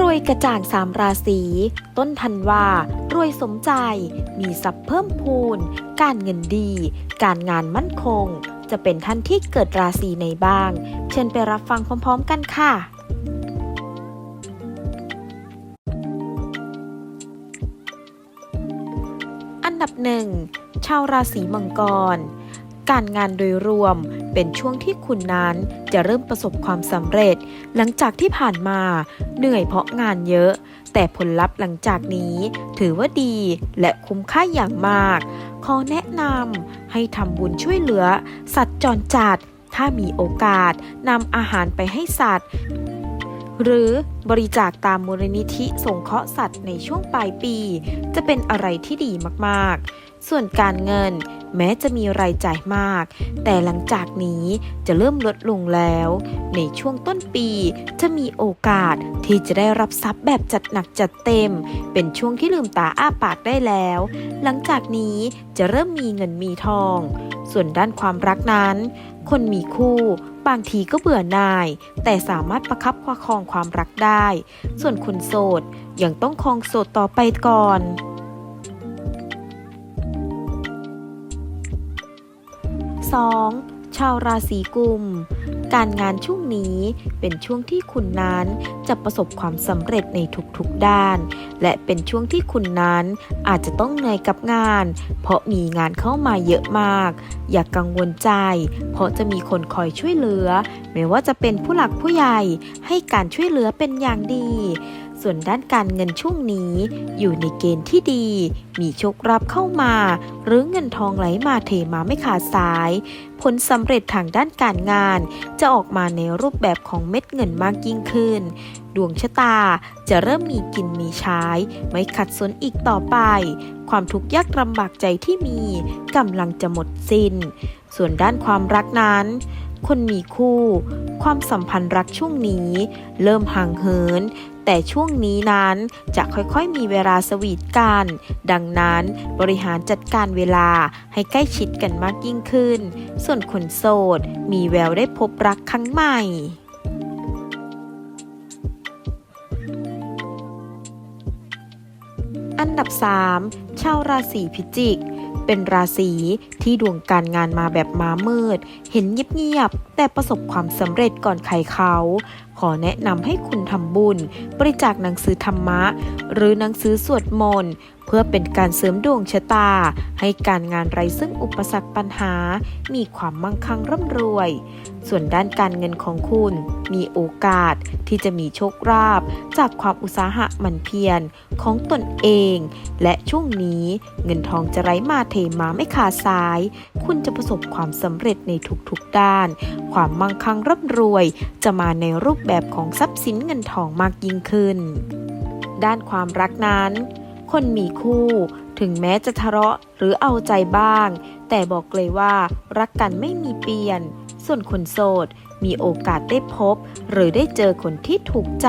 รวยกระจ่างสามราศี ต้นธันวารวยสมใจ มีทรัพย์เพิ่มพูน การเงินดี การงานมั่นคง จะเป็นท่านที่เกิดราศีไหนบ้าง เชิญไปรับฟังพร้อมๆกันค่ะอันดับหนึ่งชาวราศีมังกร การงานโดยรวม เป็นช่วงที่คุณนั้นจะเริ่มประสบความสำเร็จ หลังจากที่ผ่านมา เหนื่อยเพราะงานเยอะ แต่ผลลัพธ์หลังจากนี้ ถือว่าดีและคุ้มค่าอย่างมาก ขอแนะนำให้ทำบุญช่วยเหลือ สัตว์จรจัด ถ้ามีโอกาสนำอาหารไปให้สัตว์หรือบริจาคตามมูลนิธิสงเคราะห์สัตว์ในช่วงปลายปี จะเป็นอะไรที่ดีมาก ๆ ส่วนการเงิน แม้จะมีรายจ่ายมาก แต่หลังจากนี้จะเริ่มลดลงแล้ว ในช่วงต้นปีจะมีโอกาสที่จะได้รับทรัพย์แบบจัดหนักจัดเต็ม เป็นช่วงที่ลืมตาอ้าปากได้แล้ว หลังจากนี้จะเริ่มมีเงินมีทอง ส่วนด้านความรักนั้น คนมีคู่บางทีก็เบื่อหน่าย แต่สามารถประคับประคองความรักได้ ส่วนคนโสดยังต้องคองโสดต่อไปก่อน 2. ชาวราศีกุม การงานช่วงนี้เป็นช่วงที่คุณนั้นจะประสบความสำเร็จในทุกๆด้าน และเป็นช่วงที่คุณนั้นอาจจะต้องเหนื่อยกับงาน เพราะมีงานเข้ามาเยอะมาก อย่ากกังวลใจ เพราะจะมีคนคอยช่วยเหลือ ไม่ว่าจะเป็นผู้หลักผู้ใหญ่ให้การช่วยเหลือเป็นอย่างดี ส่วนด้านการเงินช่วงนี้ อยู่ในเกณฑ์ที่ดี มีโชครับเข้ามา หรือเงินทองไหลมาเทมาไม่ขาดสาย ผลสำเร็จทางด้านการงาน จะออกมาในรูปแบบของเม็ดเงินมากยิ่งขึ้น ดวงชะตาจะเริ่มมีกินมีใช้ ไม่ขัดสนอีกต่อไป ความทุกข์ยากลำบากใจที่มีกำลังจะหมดสิ้น ส่วนด้านความรักนั้นคนมีคู่ ความสัมพันธ์รักช่วงนี้ เริ่มห่างเหิน แต่ช่วงนี้นั้นจะค่อยๆมีเวลาสวีทกัน ดังนั้นบริหารจัดการเวลาให้ใกล้ชิดกันมากยิ่งขึ้น ส่วนคนโสด มีแววได้พบรักครั้งใหม่อันดับ 3 ชาวราศีพิจิก เป็นราศีที่ดวงการงานมาแบบม้ามืด เห็นเงียบๆแต่ประสบความสำเร็จก่อนใครเขา ขอแนะนำให้คุณทำบุญ บริจาคหนังสือธรรมะ หรือหนังสือสวดมนต์เพื่อเป็นการเสริมดวงชะตา ให้การงานไร้ซึ่งอุปสรรคปัญหา มีความมั่งคั่งร่ำรวย ส่วนด้านการเงินของคุณ มีโอกาสที่จะมีโชคลาภจากความอุตสาหะหมันเพียรของตนเอง และช่วงนี้เงินทองจะไหลมาเทมาไม่ขาดสาย คุณจะประสบความสำเร็จในทุกๆด้าน ความมั่งคั่งร่ำรวยจะมาในรูปแบบของทรัพย์สินเงินทองมากยิ่งขึ้น ด้านความรักนั้น คนมีคู่ถึงแม้จะทะเลาะหรือเอาใจบ้าง แต่บอกเลยว่ารักกันไม่มีเปลี่ยน ส่วนคนโสดมีโอกาสได้พบ หรือได้เจอคนที่ถูกใจ